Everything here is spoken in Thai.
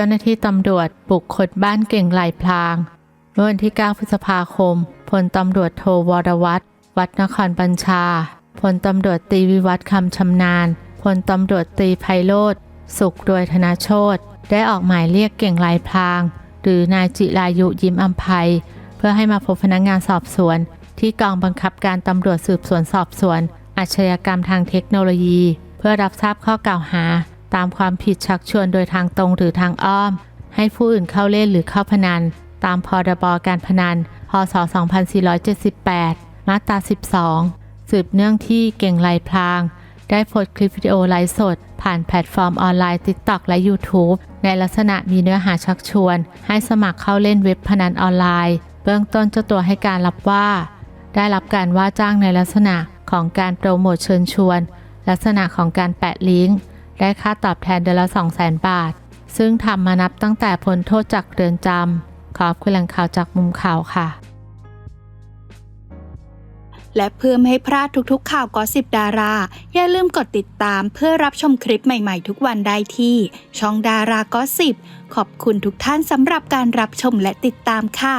จ้าหน้าที่ตำรวจบุกค้นบ้านเก่งไหลพลางเมื่อวันที่ 9 พฤษภาคม พลตำรวจโทวรวัตรวัดนครบัญชา พลตำรวจตีวิวัฒน์คำชำนาญ พลตำรวจตีไพโรธสุขรวยธนาโชตได้ออกหมายเรียกเก่งไหลพลาง หรือนายจิรายุยิ้มอัมภัย เพื่อให้มาพบพนักงานสอบสวน ที่กองบังคับการตำรวจสืบสวนสอบสวน อาชญากรรมทางเทคโนโลยี เพื่อรับทราบข้อกล่าวหา ตามความผิดชักชวนโดยทางตรงหรือทางอ้อม ให้ผู้อื่นเข้าเล่นหรือเข้าพนัน ตามพรบการพนัน พศ 2478 มาตรา 12 สืบเนื่องที่เก่งไรพลาง ได้โพสต์คลิปวิดีโอไลฟ์สด ผ่านแพลตฟอร์มออนไลน์ TikTok และ YouTube ในลักษณะมีเนื้อหาชักชวน ให้สมัครเข้าเล่นเว็บพนันออนไลน์ เบื้องต้นเจ้าตัวให้การรับว่า ได้รับการว่าจ้างในลักษณะของการโปรโมทเชิญชวน ลักษณะของการแปะลิงก์ ได้ค่าตอบแทนเดือนละ 200,000 บาท ซึ่งทำมานับตั้งแต่พ้นโทษจากเรือนจำขอบคุณแหล่งข่าวจากมุมข่าวค่ะ และเพื่อไม่ให้พลาดทุกๆ ข่าวกอสิบดารา อย่าลืมกดติดตามเพื่อรับชมคลิปใหม่ๆ ทุกวันได้ที่ ช่องดารากอสิบขอบคุณทุกท่านสำหรับการรับชมและติดตามค่ะ